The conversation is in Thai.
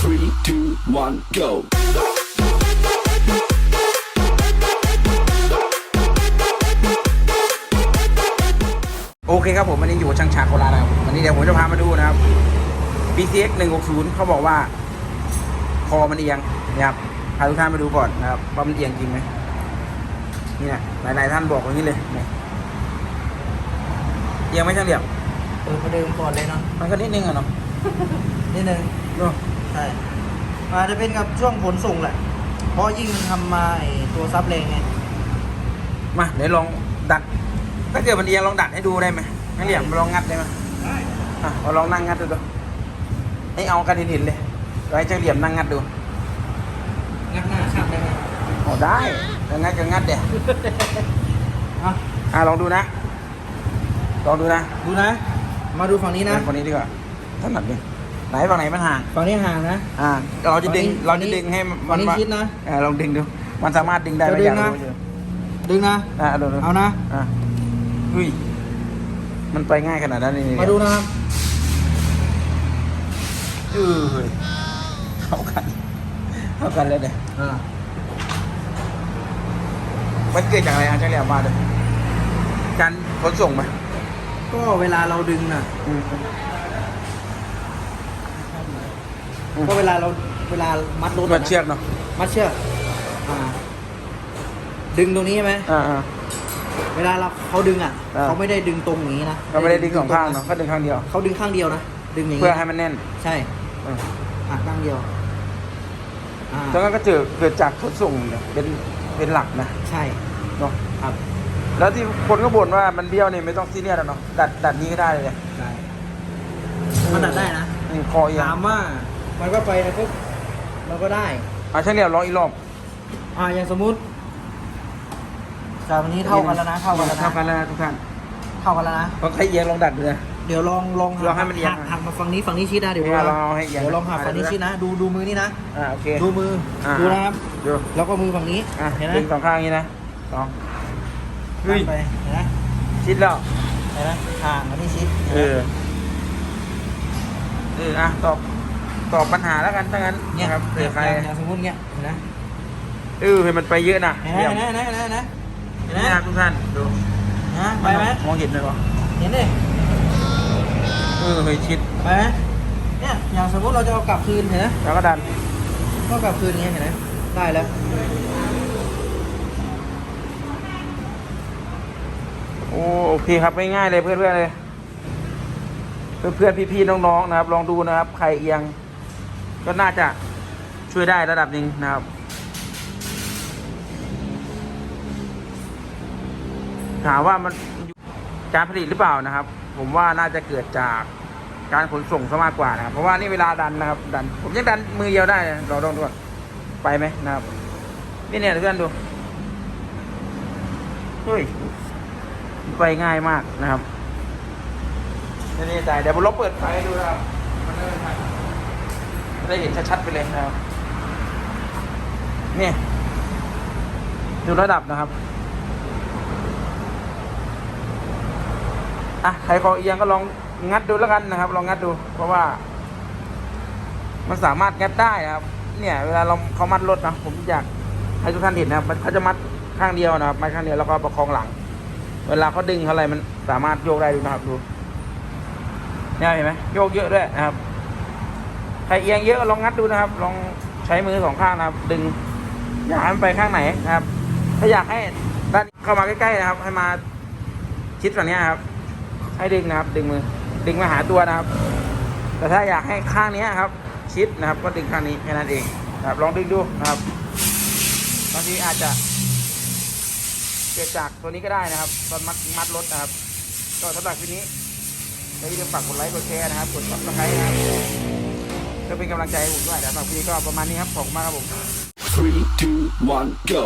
Three, two, one, go. โอเคครับผมวันนี้อยู่กับช่างฉากโคราชนะครับวันนี้เดี๋ยวผมจะพามาดูนะครับ BCX 160เขาบอกว่า คอมันเอียงนะครับพาทุกท่านมาดูก่อนนะครับว่ามันเอียงจริงไหมเนี่ยหลายๆท่านบอกอย่างนี้เลยเนี่ยเอียงไหม่ช่างเหลี่ยมเปิดประเดิมก่อนเลยเนาะมันก็นิดนึงอะเนาะนิดนึงเนอะใช่อาจจะเป็นกับช่วงขนส่งแหละ เพราะยิ่งมันทำมาไอ้ตัวซับแรงไงมาเดี๋ยวลองดัด ถ้าเกิดมันเอียงลองดัดให้ดูได้ไหมช่างเหลี่ยมลองงัดได้ไหมอะเอาลองนั่งงัดดูดูให้เอากันเห็นๆเลยไว้ช่างเหลี่ยมนั่งงัดดูงัดหน้าช่างได้ไหมโอ้ได้จะงัดก็งัดเดี๋ยวอะอะลองดูนะ ลองดูนะ ดูนะ มาดูฝั่งนี้นะคนนี้ดีกว่าถนัดดิ ไหนฝั่งไหนมันห่าง ฝั่งนี้ห่างนะ อ่า เราจะดึง ฝั่เรางนี้จะดึงให้ฝั่มันงนี้มาชิดนะเออลองดึงดู มันสามารถดึงได้ไหมจะดึองยากนะรู้เฉยดึงนะ อะดูดูเอานะ อะเฮ้ย มันไปง่ายขนาดนั้นนี่มาดูนะครับเออเฮ้ยเข้ากัน เข้ากันเลยเนี่ย อ่ามันเกิดจากอะไรอะเฉลี่ยมาเลยการขนส่งไหมก็เวลาเราดึงน่ะ อืม อืมก็เวลาเราเวลามัดรถมันเชือกเนาะมัดเชือกอ่า ดึงตรงนี้ใช่ไหมอ่าอ่า เวลาเราเขาดึงอะอ่า เขาไม่ได้ดึงตรงอย่างนี้นะก็ไม่ได้ดึงสองข้างเนาะก็ดึงข้างเดียว เขาดึงข้างเดียวนะดึงอย่างนี้เพื่อให้มันแน่นใช่เอออะข้างเดียวอ่าแล้วก็เกิดเกิดจากขนส่งเนี่ยเป็นเป็นหลักนะใช่เนาะครับแล้วที่คนก็บ่นว่ามันเบี้ยวเนี่ยไม่ต้องซีเรียสแล้วเนาะดัดดัดนี้ก็ได้เลยเนี่ยใช่มันตัดได้นะอืมคอเอียงถามว่า มันก็ไปนะปุ๊บเราก็ได้เอาช่างเดียวลองอีกรอบอ่าอย่างสมมุติจากวันนี้เท่ากันแล้วนะเท่ากันแล้วนะเท่ากันแล้วนะทุกท่านเท่ากันแล้วนะลองใครเอียงลองดัดดูนะ เดี๋ยวลองลองลองให้มันเอียงหักหักมาฝั่งนี้ฝั่งนี้ชิดนะเดี๋ยวเนี่ยดูลองเอาให้เอียงเดี๋ยวลองหักอะฝั่งนี้เดี๋ยวชิดนะ ดูดูมือนี่นะอ่าโอเค ดูมืออ่าดูนะครับดูแล้วก็มือฝั่งนี้อะเห็นไหมดึงสองข้างอย่างนี้นะสองเฮ้ยไปเห็นไหมชิดแล้ว เห็นไหมห่างอันนี้ชิดเออ เออ อะตอบ ตอบปัญหาแล้วกันถ้างั้นเนี่ยนะครับเผื่อใครอย่างอย่างสมมุติเนี้ยเห็นไหมเออเห็นมันไปเยอะนะเห็นไหมเยี่ยมเห็นไหมเห็นไหมเห็นไหมเห็นไหมนี่นะทุกท่านดูนะไปไหมมองเห็นเลยเหรอเห็นดิเออเฮ้ยชิดไปไหมเนี่ยอย่างสมมติเราจะเอากลับคืนเห็นไหมแล้วก็ดันก็กลับคืนอย่างเงี้ยเห็นไหมได้แล้วโอ้โอเคครับง่ายๆเลยเพื่อนๆเลยเพื่อนๆพี่ๆน้องๆนะครับ ลองดูนะครับ ใครเอียง ก็น่าจะช่วยได้ระดับหนึ่งนะครับถามว่ามันการผลิตหรือเปล่านะครับ ผมว่าน่าจะเกิดจากการขนส่งซะมากกว่านะครับ เพราะว่านี่เวลาดันนะครับ ดัน ผมยังดันมือเดียวได้เราลองดูก่อนไปไหมนะครับ นี่เนี่ยเพื่อนดูเฮ้ยไปง่ายมากนะครับไม่แน่ใจเดี๋ยวผมลองเปิดไฟให้ดูนะครับ ได้เห็นชัดๆไปเลยนะครับนี่ดูระดับนะครับอะใครคอเอียงก็ลองงัดดูแล้วกันนะครับ ลองงัดดู เพราะว่า มันสามารถงัดได้นะครับ เนี่ย เวลาเราเขามัดรถนะผมอยากให้ทุกท่านเห็นนะครับเขาจะมัดข้างเดียวนะครับมัดข้างเดียวแล้วก็ประคองหลัง เวลาเขาดึงอะไรมันสามารถโยกได้ดูนะครับดูเนี่ยเห็นไหมโยกเยอะด้วยนะครับ ใครเอียงเยอะลองงัดดูนะครับ ลองใช้มือสองข้างนะครับ ดึงอยากให้มันไปข้างไหนนะครับ ถ้าอยากให้ด้านเข้ามาใกล้ๆนะครับ ให้มาชิดฝั่งนี้ครับ ให้ดึงนะครับ ดึงมือ ดึงมาหาตัวนะครับ แต่ถ้าอยากให้ข้างนี้ครับ ชิดนะครับ ก็ดึงข้างนี้แค่นั้นเองนะครับ ลองดึงดูนะครับบางทีอาจจะเกิดจากตัวนี้ก็ได้นะครับ ตอนมัดมัดรถนะครับ ก็สำหรับคลิปนี้อย่าลืมฝากกดไลค์กดแชร์นะครับ กดซับสไครต์นะครับ ก็เป็นกำลังใจให้ผมด้วยแต่สำหรับพี่ก็ประมาณนี้ครับขอบคุณมากครับผม Three, two, one, go.